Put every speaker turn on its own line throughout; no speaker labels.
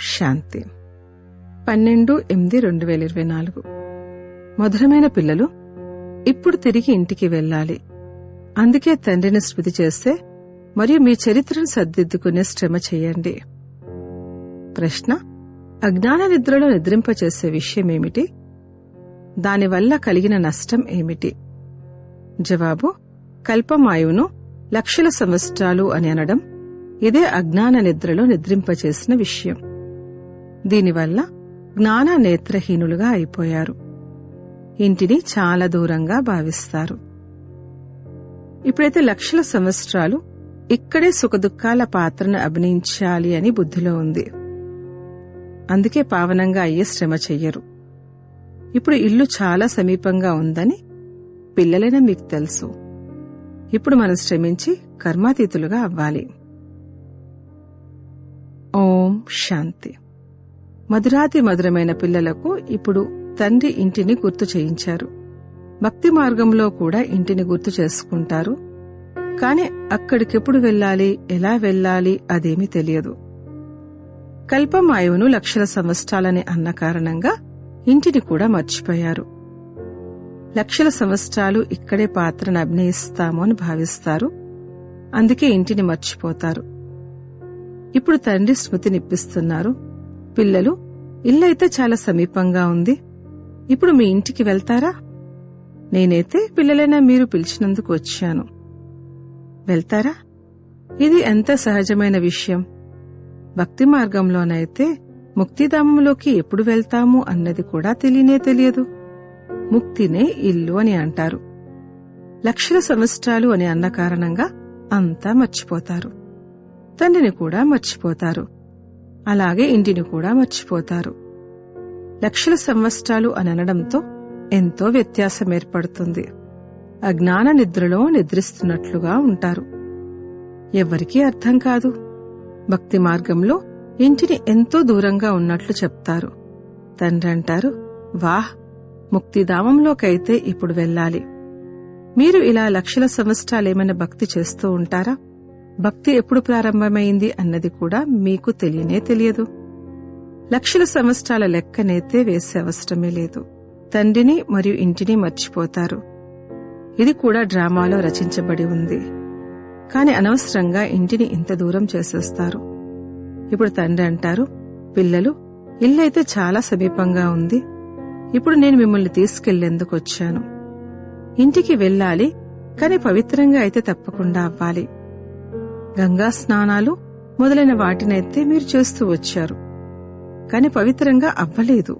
శాంతి. పన్నెండు ఎనిమిది రెండు వేల ఇరవై నాలుగు. మధురమైన పిల్లలు ఇప్పుడు తిరిగి ఇంటికి వెళ్ళాలి. అందుకే తండ్రిని స్మృతి చేస్తే మరియు మీ చరిత్రను సర్దిద్దుకునే శ్రమ చేయండి. ప్రశ్న అజ్ఞాన నిద్రలో నిద్రింపచేసే విషయం ఏమిటి? దానివల్ల కలిగిన నష్టం ఏమిటి? జవాబు కల్పమాయువును లక్షల సంవత్సరాలు అని అనడం ఇదే అజ్ఞాన నిద్రలో నిద్రింపచేసిన విషయం. దీనివల్ల జ్ఞాన నేత్రహీనులుగా అయిపోయారు. ఇంటిని చాలా దూరంగా భావిస్తారు. ఇప్పుడైతే లక్షల సంవత్సరాలు ఇక్కడే సుఖదుఖాల పాత్రను అభినయించాలి అని బుద్ధిలో ఉంది. అందుకే పావనంగా అయ్యే శ్రమ చెయ్యరు. ఇప్పుడు ఇల్లు చాలా సమీపంగా ఉందని పిల్లలైనా మీకు తెలుసు. ఇప్పుడు మనం శ్రమించి కర్మాతీతులుగా అవ్వాలి. ఓం శాంతి. మధురాతి మధురమైన పిల్లలకు ఇప్పుడు తండ్రి ఇంటిని గుర్తు చేయించారు. భక్తి మార్గంలో కూడా ఇంటిని గుర్తు చేసుకుంటారు. కాని అక్కడికెప్పుడు వెళ్ళాలి ఎలా వెళ్ళాలి అదేమీ తెలియదు. కల్పమాయువును లక్షల సంవత్సరాలని అన్న కారణంగా ఇంటిని కూడా మర్చిపోయారు. లక్షల సంవత్సరాలు ఇక్కడే పాత్రను అభినయిస్తాము అని భావిస్తారు. అందుకే ఇంటిని మర్చిపోతారు. ఇప్పుడు తండ్రి స్మృతినిప్పిస్తున్నారు పిల్లలు ఇల్లైతే చాలా సమీపంగా ఉంది. ఇప్పుడు మీ ఇంటికి వెళ్తారా? నేనైతే పిల్లలైనా మీరు పిలిచినందుకు వచ్చాను. వెళ్తారా? ఇది ఎంత సహజమైన విషయం. భక్తి మార్గంలోనైతే ముక్తిధామంలోకి ఎప్పుడు వెళ్తాము అన్నది కూడా తెలియనే తెలియదు. ముక్తినే ఇల్లు అని అంటారు. లక్షల సంవత్సరాలు అని అన్న కారణంగా అంతా మర్చిపోతారు. తండ్రిని కూడా మర్చిపోతారు. అలాగే ఇంటిని కూడా మర్చిపోతారు. లక్షల సంవత్సరాలు అనడంతో ఎంతో వ్యత్యాసం ఏర్పడుతుంది. అజ్ఞాన నిద్రలో నిద్రిస్తున్నట్లుగా ఉంటారు. ఎవరికీ అర్థం కాదు. భక్తి మార్గంలో ఇంటిని ఎంతో దూరంగా ఉన్నట్లు చెప్తారు. తండ్రి అంటారు వాహ్ ముక్తిధామంలోకైతే ఇప్పుడు వెళ్ళాలి. మీరు ఇలా లక్షల సంవత్సరాలేమైనా భక్తి చేస్తూ ఉంటారా? భక్తి ఎప్పుడు ప్రారంభమైంది అన్నది కూడా మీకు తెలియనే తెలియదు. లక్షల సంవత్సరాల లెక్కనైతే వేసే అవసరమే లేదు. తండ్రిని మరియు ఇంటిని మర్చిపోతారు. ఇది కూడా డ్రామాలో రచించబడి ఉంది. కాని అనవసరంగా ఇంటిని ఇంత దూరం చేసేస్తారు. ఇప్పుడు తండ్రి అంటారు పిల్లలు ఇల్లైతే చాలా సమీపంగా ఉంది. ఇప్పుడు నేను మిమ్మల్ని తీసుకెళ్ళేందుకు వచ్చాను. ఇంటికి వెళ్ళాలి కాని పవిత్రంగా అయితే తప్పకుండా అవ్వాలి. గంగా స్నానాలు మొదలైన వాటినైతే మీరు చేస్తూ వచ్చారు. కాని పవిత్రంగా అవ్వలేదు.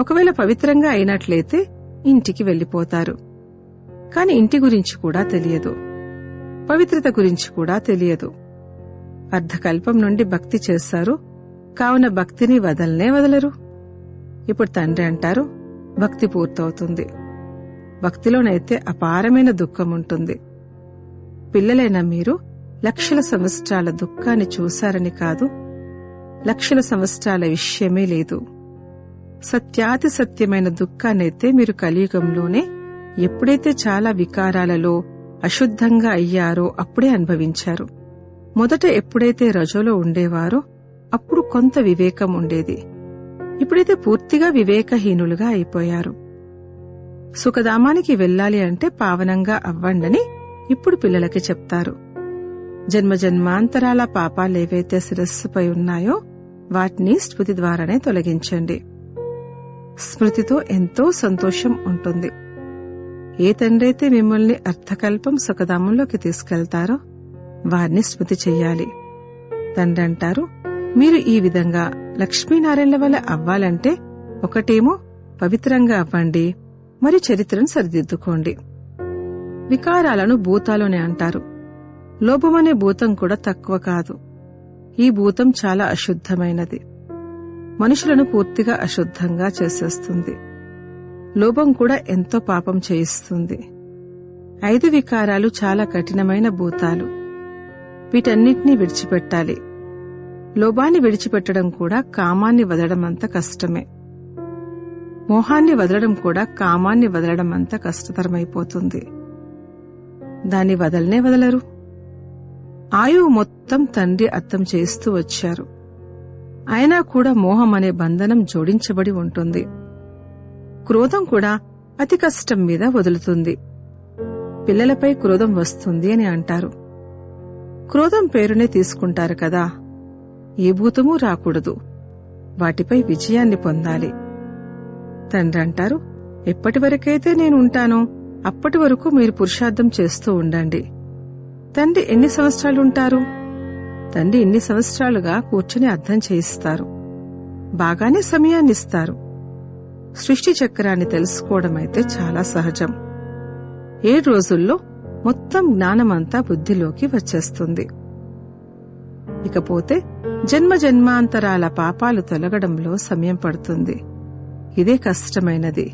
ఒకవేళ పవిత్రంగా అయినట్లయితే ఇంటికి వెళ్ళిపోతారు కాని ఇంటి గురించి కూడా తెలియదు. పవిత్రత గురించి కూడా తెలియదు. అర్ధకల్పం నుండి భక్తి చేస్తారు. కావున భక్తిని వదలనే వదలరు. ఇప్పుడు తండ్రి అంటారు భక్తి పూర్తవుతుంది. భక్తిలోనైతే అపారమైన దుఃఖం ఉంటుంది పిల్లలైన మీరు లక్షల సంవత్సరాల దుఃఖాన్ని చూశారని కాదు లక్షల సంవత్సరాల విషయమే లేదు. సత్యాతి సత్యమైన దుఃఖాన్నైతే మీరు కలియుగంలోనే ఎప్పుడైతే చాలా వికారాలలో అశుద్ధంగా అయ్యారో అప్పుడే అనుభవించారు. మొదట ఎప్పుడైతే రజోలో ఉండేవారో అప్పుడు కొంత వివేకం ఉండేది. ఇప్పుడైతే పూర్తిగా వివేకహీనులుగా అయిపోయారు. సుఖధామానికి వెళ్ళాలి అంటే పావనంగా అవ్వండని ఇప్పుడు పిల్లలకి చెప్తారు. జన్మ జన్మాంతరాల పాపాలేవైతే శిరస్సుపై ఉన్నాయో వాటిని స్మృతి ద్వారానే తొలగించండి. స్మృతితో ఎంతో సంతోషం ఉంటుంది. ఏ తండ్రైతే మిమ్మల్ని అర్థకల్పం సుఖధామంలోకి తీసుకెళ్తారో వారిని స్మృతి చెయ్యాలి. తండ్రి అంటారు మీరు ఈ విధంగా లక్ష్మీనారాయణల వల్ల అవ్వాలంటే ఒకటేమో పవిత్రంగా అవ్వండి మరి చరిత్రను సరిదిద్దుకోండి. వికారాలను భూతాలోనే అంటారు. లోభమనే భూతం కూడా తక్కువ కాదు. ఈ భూతం చాలా అశుద్ధమైనది. మనుషులను పూర్తిగా అశుద్ధంగా చేసేస్తుంది. లోభం కూడా ఎంతో పాపం చేయిస్తుంది. ఐదు వికారాలు చాలా కఠినమైన భూతాలు. వీటన్నిటినీ విడిచిపెట్టాలి. లోభాన్ని విడిచిపెట్టడం కూడా కామాన్ని వదలడం అంత కష్టమే. మోహాన్ని వదలడం కూడా కామాన్ని వదలడం అంత కష్టతరమైపోతుంది. దాన్ని వదలనే వదలరు. ఆయువు మొత్తం తండ్రి అర్థం చేస్తూ వచ్చారు. అయినా కూడా మోహం అనే బంధనం జోడించబడి ఉంటుంది. క్రోధం కూడా అతి కష్టం మీద వదులుతుంది. పిల్లలపై క్రోధం వస్తుంది అని అంటారు. క్రోధం పేరునే తీసుకుంటారు కదా. ఏ భూతమూ రాకూడదు. వాటిపై విజయాన్ని పొందాలి. తండ్రి అంటారు ఎప్పటి వరకైతే నేను ఉంటానో అప్పటి వరకు మీరు పురుషార్థం చేస్తూ ఉండండి. తండ్రి ఎన్ని సంవత్సరాలుంటారు? తండ్రి ఎన్ని సంవత్సరాలుగా కూర్చుని అర్థం చేయిస్తారు. బాగానే సమయాన్నిస్తారు. సృష్టి చక్రాన్ని తెలుసుకోవడం అయితే చాలా సహజం. ఏడు రోజుల్లో మొత్తం జ్ఞానమంతా బుద్ధిలోకి వచ్చేస్తుంది. ఇకపోతే జన్మ జన్మాంతరాల పాపాలు తొలగడంలో సమయం పడుతుంది. ఇదే కష్టమైనది.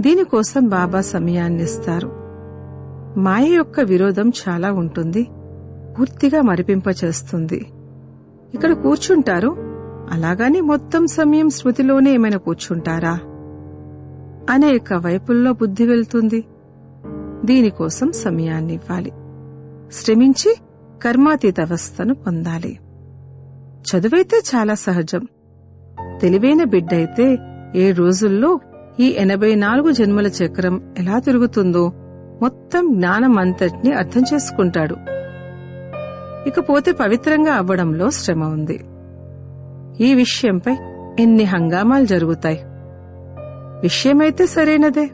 దీనికోసం బాబా సమయాన్నిస్తారు. మాయ యొక్క విరోధం చాలా ఉంటుంది. పూర్తిగా మరిపింపచేస్తుంది. ఇక్కడ కూర్చుంటారు. అలాగాని మొత్తం సమయం స్మృతిలోనే ఏమైనా కూర్చుంటారా? అనేక వైపుల్లో బుద్ధి వెళ్తుంది. దీనికోసం సమయాన్నివ్వాలి. శ్రమించి కర్మాతీత అవస్థను పొందాలి. చదువైతే చాలా సహజం. తెలివైన బిడ్డైతే ఏ రోజుల్లో ఈ ఎనభై నాలుగు జన్మల చక్రం ఎలా తిరుగుతుందో మొత్తం జ్ఞానం అంతటిని అర్థం చేసుకుంటాడు. ఇకపోతే పవిత్రంగా అవ్వడంలో శ్రమ ఉంది. ఈ విషయంపై ఎన్ని హంగామాలు జరుగుతాయి? విషయమైతే సరైనదే.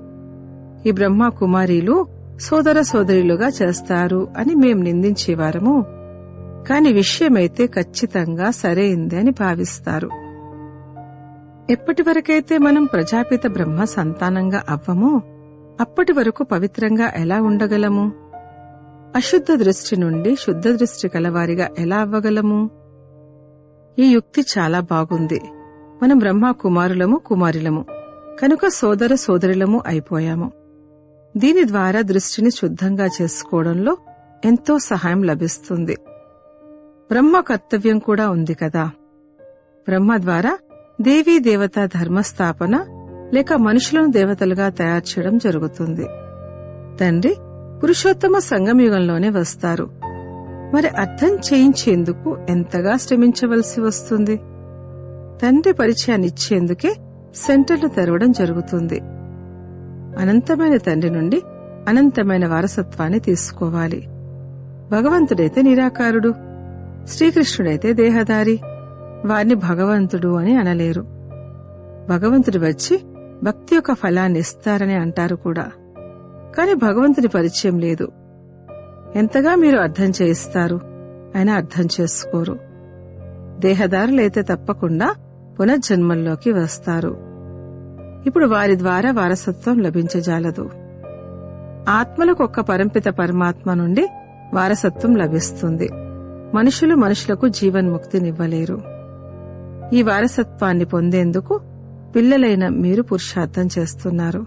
ఈ బ్రహ్మ కుమారీలు సోదర సోదరులుగా చేస్తారు అని మేం నిందించేవారము కాని విషయమైతే ఖచ్చితంగా సరైంది అని భావిస్తారు. ఎప్పటి వరకైతే మనం ప్రజాపిత బ్రహ్మ సంతానంగా అవ్వమో అప్పటి వరకు పవిత్రంగా ఎలా ఉండగలము? అశుద్ధ దృష్టి నుండి శుద్ధ దృష్టి కలవారిగా ఎలా అవ్వగలము? ఈ యుక్తి చాలా బాగుంది. మనం బ్రహ్మ కుమారులము కుమారులము. కనుక సోదర సోదరులము అయిపోయాము. దీని ద్వారా దృష్టిని శుద్ధంగా చేసుకోవడంలో ఎంతో సహాయం లభిస్తుంది. బ్రహ్మ కర్తవ్యం కూడా ఉంది కదా. బ్రహ్మ ద్వారా దేవీ దేవత ధర్మస్థాపన లేక మనుషులను దేవతలుగా తయారు చేయడం జరుగుతుంది. తండ్రి పురుషోత్తమ సంగమయుగంలోనే వస్తారు. మరి అర్థం చేయించేందుకు ఎంతగా శ్రమించవలసి వస్తుంది? తండ్రి పరిచయాన్ని ఇచ్చేందుకే సెంటర్లు తెరవడం జరుగుతుంది. అనంతమైన తండ్రి నుండి అనంతమైన వారసత్వాన్ని తీసుకోవాలి. భగవంతుడైతే నిరాకారుడు శ్రీకృష్ణుడైతే దేహదారి వారిని భగవంతుడు అని అనలేరు. భగవంతుడు వచ్చి భక్తి యొక్క ఫలాన్ని ఇస్తారని అంటారు కూడా. కాని భగవంతుని పరిచయం లేదు. ఎంతగా మీరు అర్థం చేయిస్తారు అయినా అర్థం చేసుకోరు. దేహదారులైతే తప్పకుండా పునర్జన్మల్లోకి వస్తారు. ఇప్పుడు వారి ద్వారా వారసత్వం లభించజాలదు. ఆత్మలకు ఒక్క పరంపిత పరమాత్మ నుండి వారసత్వం లభిస్తుంది. మనుషులు మనుషులకు జీవన్ముక్తినివ్వలేరు. ఈ వారసత్వాన్ని పొందేందుకు పిల్లలైన మీరు పురుషార్థం చేస్తున్నారు.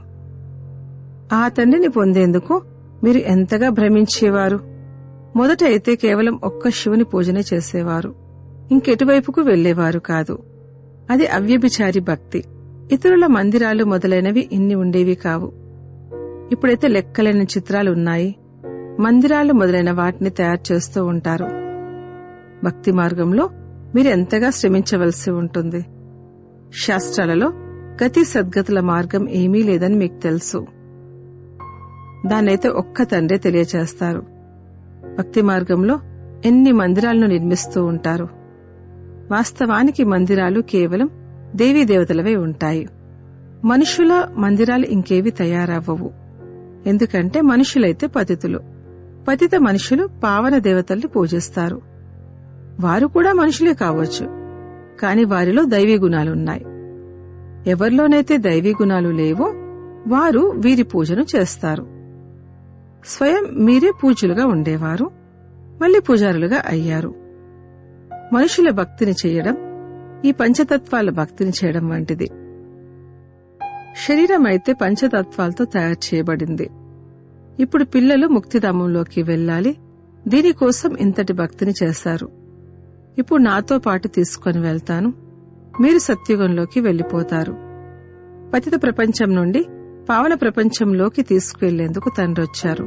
ఆ తండ్రిని పొందేందుకు మీరు ఎంతగా భ్రమించేవారు? మొదట అయితే కేవలం ఒక్క శివుని పూజనే చేసేవారు. ఇంకెటువైపుకు వెళ్ళేవారు కాదు. అది అవ్యభిచారి భక్తి. ఇతరుల మందిరాలు మొదలైనవి ఇన్ని ఉండేవి కావు. ఇప్పుడైతే లెక్కలేని చిత్రాలు ఉన్నాయి మందిరాలు మొదలైన వాటిని తయారు చేస్తూ ఉంటారు. భక్తి మార్గంలో మీరు ఎంతగా శ్రమించవలసి ఉంటుంది? శాస్త్రాలలో గతి సద్గతుల మార్గం ఏమీ లేదని మీకు తెలుసు. దాన్నైతే ఒక్క తండ్రే తెలియచేస్తారు. భక్తి మార్గంలో ఎన్ని మందిరాలను నిర్మిస్తూ ఉంటారు? వాస్తవానికి మందిరాలు కేవలం దేవీ దేవతలవే ఉంటాయి. మనుషుల మందిరాలు ఇంకేవి తయారవ్వవు. ఎందుకంటే మనుషులైతే పతితులు. పతిత మనుషులు పావన దేవతల్ని పూజిస్తారు. వారు కూడా మనుషులే కావచ్చు. కాని వారిలో దైవీ గుణాలున్నాయి. ఎవరిలోనైతే దైవీ గుణాలు లేవో వారు వీరి పూజను చేస్తారు. స్వయం మీరే పూజలుగా ఉండేవారు మళ్ళీ పూజారులుగా అయ్యారు. మనుషుల భక్తిని చేయడం ఈ పంచతత్వాల భక్తిని చేయడం వంటిది. శరీరం అయితే పంచతత్వాలతో తయారు చేయబడింది. ఇప్పుడు పిల్లలు ముక్తిధామంలోకి వెళ్ళాలి దీనికోసం ఇంతటి భక్తిని చేశారు ఇప్పుడు నాతో పాటు తీసుకొని వెళ్తాను. మీరు సత్యుగంలోకి వెళ్ళిపోతారు పతిత ప్రపంచం నుండి పావన ప్రపంచంలోకి తీసుకువెళ్ళేందుకు తండ్రొచ్చారు.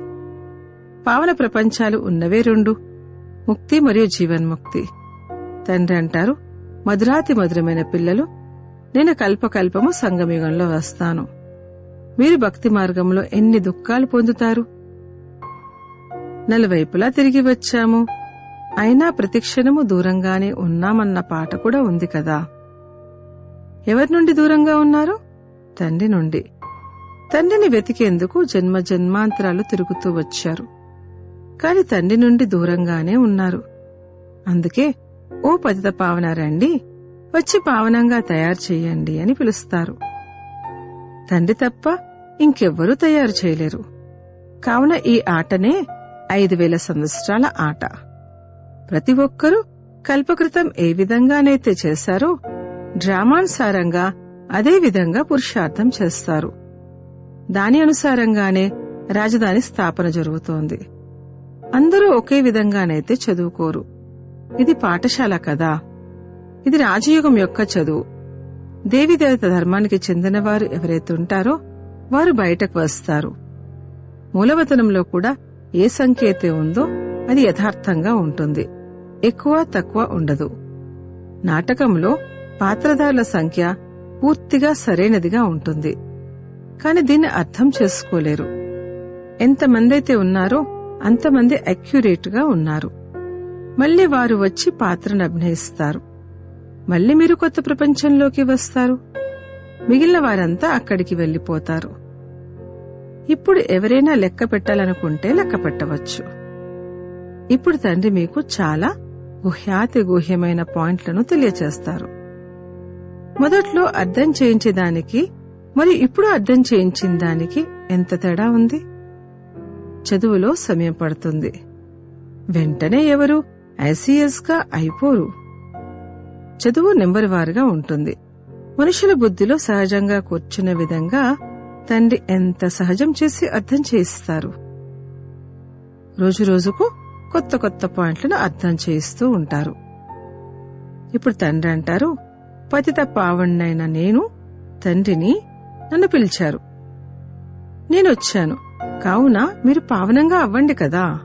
పావన ప్రపంచాలు ఉన్నవే రెండు. ముక్తి మరియు జీవన్ముక్తి. తండ్రి అంటారు మధురాతి మధురమైన పిల్లలు నేను కల్పకల్పము సంగమయుగంలో వస్తాను. మీరు భక్తి మార్గంలో ఎన్ని దుఃఖాలు పొందుతారు? నలువైపులా తిరిగి వచ్చాము. అయినా ప్రతిక్షణము దూరంగానే ఉన్నామన్న పాట కూడా ఉంది కదా. ఎవరి నుండి దూరంగా ఉన్నారు? తండ్రి నుండి. తండ్రిని వెతికేందుకు జన్మ జన్మాంతరాలు తిరుగుతూ వచ్చారు. కాని తండ్రి నుండి దూరంగానే ఉన్నారు. అందుకే ఓ పతిత పావన రండి. వచ్చి పావనంగా తయారు చేయండి అని పిలుస్తారు. తండ్రి తప్ప ఇంకెవ్వరూ తయారు చేయలేరు. కావున ఈ ఆటనే ఐదు వేల సంవత్సరాల ఆట. ప్రతి ఒక్కరూ కల్పకృతం ఏ విధంగానైతే చేశారో డ్రామానుసారంగా అదే విధంగా పురుషార్థం చేస్తారు. దాని అనుసారంగానే రాజధాని స్థాపన జరుగుతోంది. అందరూ ఒకే విధంగానైతే చదువుకోరు. ఇది పాఠశాల కదా. ఇది రాజయోగం యొక్క చదువు. దేవిదేవత ధర్మానికి చెందినవారు ఎవరైతే ఉంటారో వారు బయటకు వస్తారు. మూలవతనంలో కూడా ఏ సంఖ్య ఉందో అది యథార్థంగా ఉంటుంది. ఎక్కువ తక్కువ ఉండదు. నాటకంలో పాత్రధారుల సంఖ్య పూర్తిగా సరైనదిగా ఉంటుంది. కాని దీన్ని అర్థం చేసుకోలేరు. ఎంతమందైతే ఉన్నారో అంతమంది అక్యురేట్గా ఉన్నారు. మళ్ళీ వారు వచ్చి పాత్రను అభినయిస్తారు. మళ్ళీ మీరు కొత్త ప్రపంచంలోకి వస్తారు. మిగిలిన వారంతా అక్కడికి వెళ్ళిపోతారు ఇప్పుడు ఎవరైనా లెక్క పెట్టాలనుకుంటే లెక్క పెట్టవచ్చు. ఇప్పుడు తండ్రి మీకు చాలా గుహ్యాతి గుహ్యమైన పాయింట్లను తెలియచేస్తారు. మొదట్లో అర్థం చేయించేదానికి మరి ఇప్పుడు అర్థం చేయించిన దానికి ఎంత తేడా ఉంది? చదువులో సమయం పడుతుంది. వెంటనే ఎవరు? ఐసీఎస్గా అయిపోరు. చదువు నెంబరు వారుగా ఉంటుంది. మనుషుల బుద్ధిలో సహజంగా కూర్చున్న విధంగా తండ్రి ఎంత సహజం చేసి అర్థం చేయిస్తారు? రోజు రోజుకు కొత్త కొత్త పాయింట్లను అర్థం చేయిస్తూ ఉంటారు. ఇప్పుడు తండ్రి అంటారు పతిత పావణ్ణైన నేను తండ్రిని నన్ను పిలిచారు. నేనొచ్చాను కావున మీరు పావనంగా అవ్వండి కదా.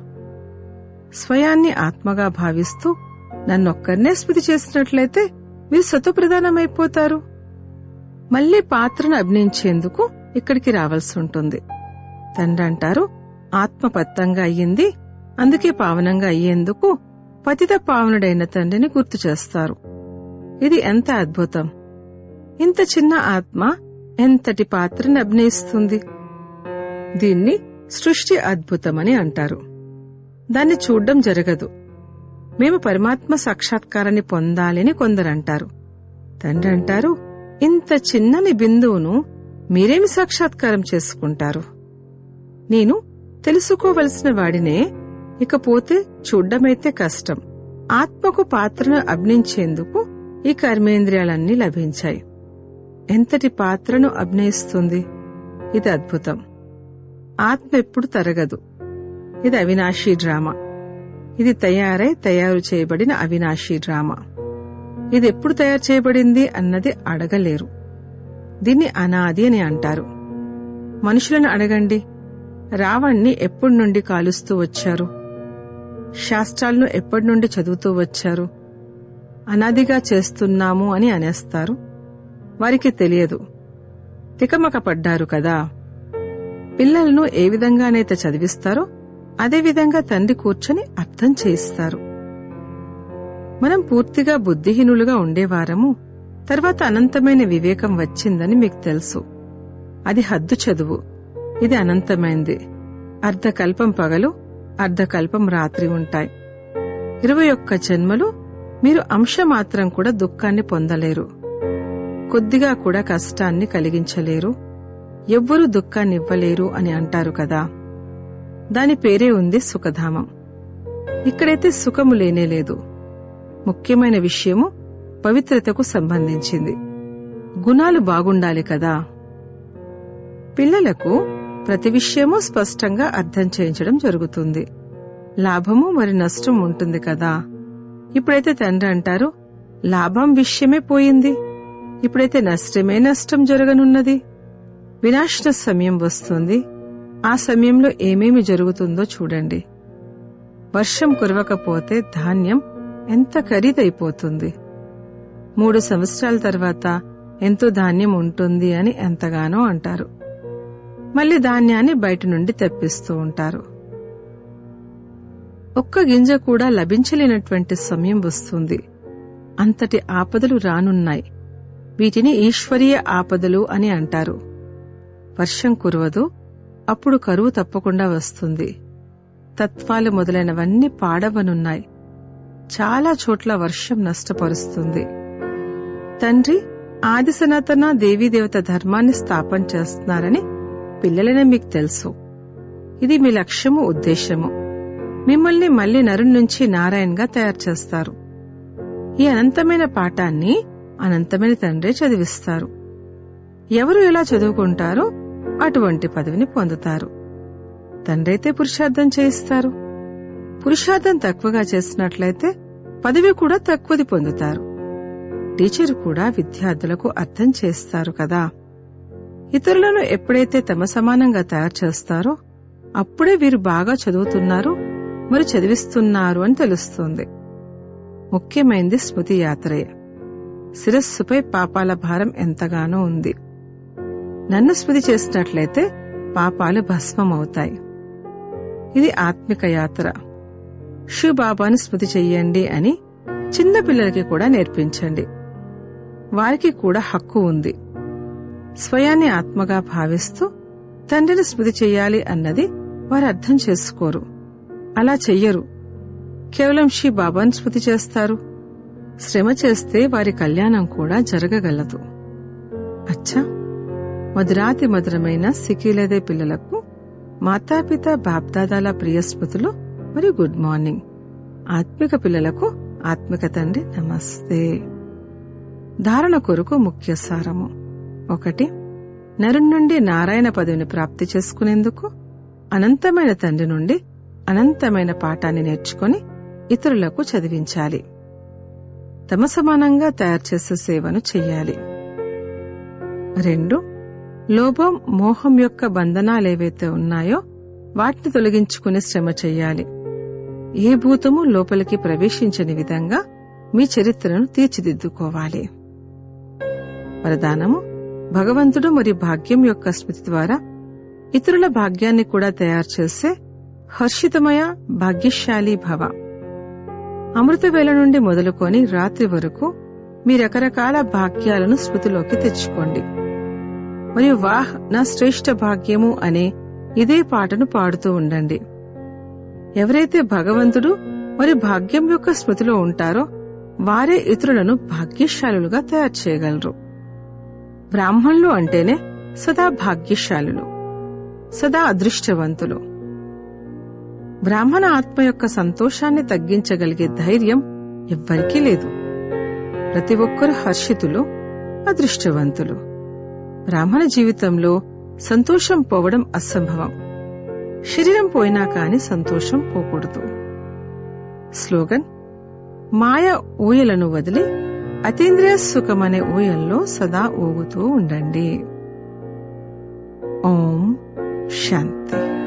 స్వయాన్ని ఆత్మగా భావిస్తూ నన్నొక్కరినే స్మృతి చేసినట్లయితే మీరు స్వతప్రధానమైపోతారు మళ్ళీ పాత్రను అభినయించేందుకు ఇక్కడికి రావాల్సి ఉంటుంది. తండ్రి అంటారు ఆత్మపత్తంగా అయ్యింది అందుకే పావనంగా అయ్యేందుకు పతిత పావనుడైన తండ్రిని గుర్తు చేస్తారు. ఇది ఎంత అద్భుతం. ఇంత చిన్న ఆత్మ ఎంతటి పాత్రని అభినయిస్తుంది. దీన్ని సృష్టి అద్భుతమని అంటారు. దాన్ని చూడ్డం జరగదు. మేము పరమాత్మ సాక్షాత్కారాన్ని పొందాలని కొందరంటారు. తండ్రి అంటారు ఇంత చిన్నని బిందువును మీరేమి సాక్షాత్కారం చేసుకుంటారు? నేను తెలుసుకోవలసిన వాడినే ఇకపోతే చూడ్డమైతే కష్టం. ఆత్మకు పాత్రను అభినయించేందుకు ఈ కర్మేంద్రియాలన్నీ లభించాయి. ఎంతటి పాత్రను అభినయిస్తుంది? ఇది అద్భుతం. ఆత్మ ఎప్పుడు తరగదు. ఇది అవినాశీ డ్రామా. ఇది తయారై తయారు చేయబడిన అవినాశీ డ్రామా. ఇది ఎప్పుడు తయారు చేయబడింది అన్నది అడగలేరు. దీన్ని అనాది అని అంటారు. మనుషులను అడగండి. రావణ్ణి ఎప్పటి నుండి కాలుస్తూ వచ్చారు? శాస్త్రాలను ఎప్పటి నుండి చదువుతూ వచ్చారు? అనాదిగా చేస్తున్నాము అని అనేస్తారు. వారికి తెలియదు. తికమక పడ్డారు కదా. పిల్లలను ఏ విధంగానైతే చదివిస్తారో అదేవిధంగా తండ్రి కూర్చొని అర్థం చేయిస్తారు. మనం పూర్తిగా బుద్ధిహీనులుగా ఉండేవారము. తర్వాత అనంతమైన వివేకం వచ్చిందని మీకు తెలుసు. అది హద్దు చదువు. ఇది అనంతమైంది. అర్ధకల్పం పగలు అర్ధకల్పం రాత్రి ఉంటాయి. ఇరవై ఒక్క జన్మలు మీరు అంశమాత్రం కూడా దుఃఖాన్ని పొందలేరు. కొద్దిగా కూడా కష్టాన్ని కలిగించలేరు. ఎవ్వరూ దుఃఖాన్ని ఇవ్వలేరు అని అంటారు కదా. దాని పేరే ఉంది సుఖధామం. ఇక్కడైతే సుఖము లేనేలేదు ముఖ్యమైన విషయము పవిత్రతకు సంబంధించింది. గుణాలు బాగుండాలి కదా. పిల్లలకు ప్రతి విషయము స్పష్టంగా అర్థం చేయించడం జరుగుతుంది. లాభము మరి నష్టం ఉంటుంది కదా. ఇప్పుడైతే తండ్రి అంటారు లాభం విషయమే పోయింది. ఇప్పుడైతే నష్టమే నష్టం జరగనున్నది. వినాశన సమయం వస్తుంది. ఆ సమయంలో ఏమేమి జరుగుతుందో చూడండి. వర్షం కురవకపోతే ధాన్యం ఎంత ఖరీదైపోతుంది. మూడు సంవత్సరాల తర్వాత ఎంతో ధాన్యం ఉంటుంది అని ఎంతగానో అంటారు. మళ్ళీ ధాన్యాన్ని బయట నుండి తెప్పిస్తూ ఉంటారు. ఒక్క గింజ కూడా లభించలేనటువంటి సమయం వస్తుంది. అంతటి ఆపదలు రానున్నాయి. వీటిని ఈశ్వరీయ ఆపదలు అని అంటారు. వర్షం కురవదు అప్పుడు కరువు తప్పకుండా వస్తుంది. తత్వాలు మొదలైనవన్నీ పాడవనున్నాయి. చాలా చోట్ల వర్షం నష్టపరుస్తుంది. తండ్రి ఆది సనాతన దేవీదేవత ధర్మాన్ని స్థాపన చేస్తున్నారని పిల్లలనే మీకు తెలుసు. ఇది మీ లక్ష్యము ఉద్దేశము. మిమ్మల్ని మళ్ళీ నరుని నుంచి నారాయణ్గా తయారు చేస్తారు. ఈ అనంతమైన పాఠాన్ని అనంతమైన తండ్రే చదివిస్తారు. ఎవరు ఎలా చదువుకుంటారో అటువంటి పదవిని పొందుతారు. తండ్రైతే పురుషార్థం చేయిస్తారు. పురుషార్థం తక్కువగా చేసినట్లయితే పదవి కూడా తక్కువది పొందుతారు. టీచర్ కూడా విద్యార్థులకు అర్థం చేస్తారు కదా. ఇతరులను ఎప్పుడైతే తమ సమానంగా తయారు చేస్తారో అప్పుడే వీరు బాగా చదువుతున్నారు మరి చదివిస్తున్నారు అని తెలుస్తుంది. ముఖ్యమైనది స్మృతి యాత్రయ శిరస్సుపై పాపాల భారం ఎంతగానో ఉంది. నన్ను స్మృతి చేసినట్లయితే పాపాలు భస్మమవుతాయి. ఇది ఆత్మిక యాత్ర. బాబాను స్మృతి చెయ్యండి అని చిన్న పిల్లలకి కూడా నేర్పించండి. వారికి కూడా హక్కు ఉంది. స్వయాన్ని ఆత్మగా భావిస్తూ తండ్రిని స్మృతి చెయ్యాలి అన్నది వారు అర్థం చేసుకోరు. అలా చెయ్యరు. కేవలం శ్రీ బాబాను స్మృతి చేస్తారు. శ్రమ చేస్తే వారి కళ్యాణం కూడా జరగగలదు. అచ్చా! మధురాతి మధురమైన సిక్కిలేదే పిల్లలకు మాతాపిత బాప్దాదాల ప్రియ స్మృతులు మరియు గుడ్ మార్నింగ్. ఆత్మిక పిల్లలకు ఆత్మిక తండ్రి నమస్తే. ధారణ కొరకు ముఖ్య సారము. ఒకటి నరుని నుండి నారాయణ పదవిని ప్రాప్తి చేసుకునేందుకు అనంతమైన తండ్రి నుండి అనంతమైన పాఠాన్ని నేర్చుకొని ఇతరులకు చదివించాలి. తమ సమానంగా తయారు చేసే సేవను చెయ్యాలి. రెండు లోభం మోహం యొక్క బంధనాలేవైతే ఉన్నాయో వాటిని తొలగించుకునే శ్రమ చెయ్యాలి. ఏ భూతము లోపలికి ప్రవేశించని విధంగా మీ చరిత్రను తీర్చిదిద్దుకోవాలి. వరదానము భగవంతుడు మరియు భాగ్యం యొక్క స్మృతి ద్వారా ఇతరుల భాగ్యాన్ని కూడా తయారు చేసే హర్షితమయ భాగ్యశాలి భవ. అమృతవేళ నుండి మొదలుకొని రాత్రి వరకు మీ రకరకాల భాగ్యాలను స్మృతిలోకి తెచ్చుకోండి. మరియు వాహ్ నా శ్రేష్ఠ భాగ్యము అనే ఇదే పాటను పాడుతూ ఉండండి. ఎవరైతే భగవంతుడు మరియు భాగ్యం యొక్క స్మృతిలో ఉంటారో వారే ఇతరులను భాగ్యశాలులుగా తయారు చేయగలరు. బ్రాహ్మణులు అంటేనే సదా భాగ్యశాలులు సదా అదృష్టవంతులు. బ్రాహ్మణ ఆత్మ యొక్క సంతోషాన్ని తగ్గించగలిగే ధైర్యం ఎవ్వరికీ లేదు. ప్రతి ఒక్కరు హర్షితులు అదృష్టవంతులు. బ్రాహ్మణ జీవితంలో సంతోషం పోవడం అసంభవం. శరీరం పోయినా కాని సంతోషం పోకూడదు. స్లోగన్ మాయ ఊయలను వదిలి అతీంద్రియ సుఖమనే ఊయల్లో సదా ఊగుతూ ఉండండి. ఓం శాంతి.